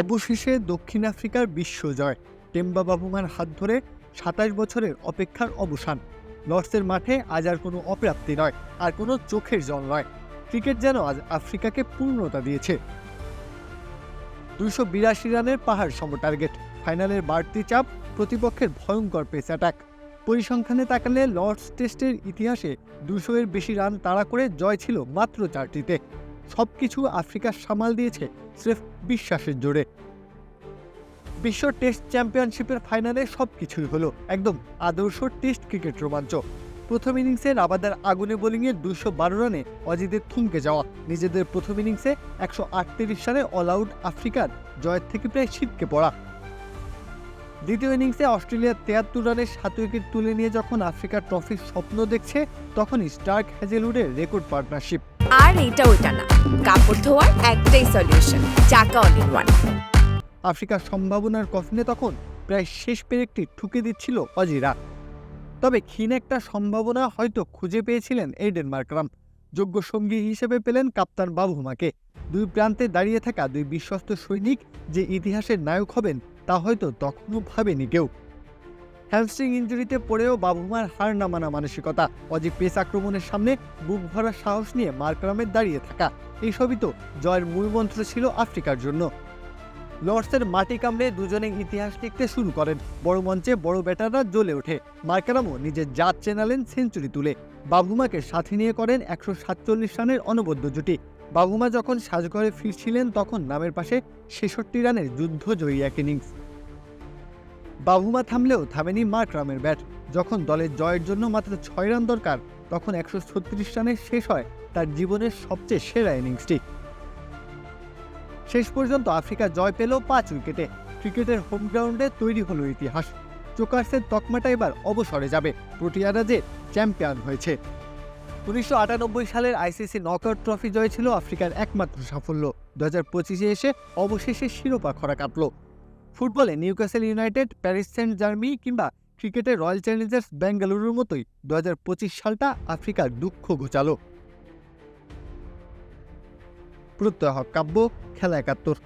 অবশেষে দক্ষিণ আফ্রিকার বিশ্বজয় টেম্বা বাবুমার হাত ধরে সাতাশ বছরের অপেক্ষার অবসান। লর্ডসের মাঠে আজ আর কোনো অপ্রাপ্তি নয়, আর কোনো চোখের জল নয়। ক্রিকেট যেন আজ আফ্রিকাকে পূর্ণতা দিয়েছে। দুশো বিরাশি রানের পাহাড় সম টার্গেট, ফাইনালের বাড়তি চাপ, প্রতিপক্ষের ভয়ঙ্কর পেস অ্যাটাক। পরিসংখ্যানে তাকালে লর্ডস টেস্টের ইতিহাসে দুশো এর বেশি রান তাড়া করে জয় ছিল মাত্র চারটিতে। সবকিছু আফ্রিকা সামাল দিয়েছে স্রেফ বিশ্বাসের জোরে। বিশ্ব টেস্ট চ্যাম্পিয়নশিপের ফাইনালে সব কিছুই হলো একদম আদর্শ টেস্ট ক্রিকেট রোমাঞ্চ। প্রথম ইনিংসে রাবাদার আগুনে বোলিংয়ে দুশো বারো রানে অজিদের থমকে যাওয়া। নিজেদের প্রথম ইনিংসে একশো আটত্রিশ রানে অল আউট আফ্রিকার জয়ের থেকে প্রায় ছিটকে পড়া। দ্বিতীয় ইনিংসে অস্ট্রেলিয়ার তেয়াত্তর রানে সাত উইকেট তুলে নিয়ে যখন আফ্রিকার ট্রফির স্বপ্ন দেখছে, তখনই স্টার্ক হ্যাজেলউডের রেকর্ড পার্টনারশিপ। আর এটা ওটা না। কাপড় ধোয়ার একটাই সলিউশন চাকা অল ইন ওয়ান আফ্রিকার সম্ভাবনার কফিনে তখন প্রায় শেষ পেরেকটি ঠুকে দিচ্ছিল অজিরা। তবে ক্ষীণ একটা সম্ভাবনা হয়তো খুঁজে পেয়েছিলেন এই ডেনমার্করাম যোগ্য সঙ্গী হিসেবে পেলেন কাপ্তান বাবুমাকে। দুই প্রান্তে দাঁড়িয়ে থাকা দুই বিশ্বস্ত সৈনিক যে ইতিহাসের নায়ক হবেন, তা হয়তো তখনও ভাবেনি কেউ। হ্যামস্ট্রিং ইঞ্জুরিতে পড়েও বাবুমার হার না মানা মানসিকতা। অজি পেস আক্রমণের সামনে বুক ভরা সাহস নিয়ে মার্করামের দাঁড়িয়ে থাকা। এইসবই তো জয়ের মূল মন্ত্র ছিল আফ্রিকার জন্য। লর্ডসের মাটি কামড়ে দুজনে ইতিহাস লিখতে শুরু করেন। বড় মঞ্চে বড় ব্যাটাররা জ্বলে ওঠে। মার্কারামও নিজের জাত চেনালেন সেঞ্চুরি তুলে। বাবুমাকে সাথে নিয়ে করেন একশো সাতচল্লিশ রানের অনবদ্য জুটি। বাবুমা যখন সাজঘরে ফিরছিলেন তখন নামের পাশে ছেষট্টি রানের যুদ্ধ জয়ী এক ইনিংস। বাবুমা থামলেও থামেনি মার্ক রামের ব্যাট। যখন দলের জয়ের জন্য মাত্র ছয় রান দরকার, তখন একশো ছত্রিশ রানে শেষ হয় তার জীবনের সবচেয়ে সেরা ইনিংসটি। শেষ পর্যন্ত আফ্রিকা জয় পেল পাঁচ উইকেটে। ক্রিকেটের হোম গ্রাউন্ডে তৈরি হলো ইতিহাস। চোকার্সের তকমাটা এবার অবসরে যাবে প্রোটিয়ারা যে চ্যাম্পিয়ন হয়েছে। উনিশশো আটানব্বই সালের আইসিসি নকআউট ট্রফি জয় ছিল আফ্রিকার একমাত্র সাফল্য। দু হাজার পঁচিশে এসে অবশেষে শিরোপা খরা কাটল ফুটবলে Newcastle United, Paris Saint Germain কিংবা ক্রিকেটে রয়্যাল চ্যালেঞ্জার্স বেঙ্গালুরুর মতোই দু হাজার পঁচিশ সালটা আফ্রিকার দুঃখ ঘোচালো। প্রত্যয় কাব্য, খেলা একাত্তর।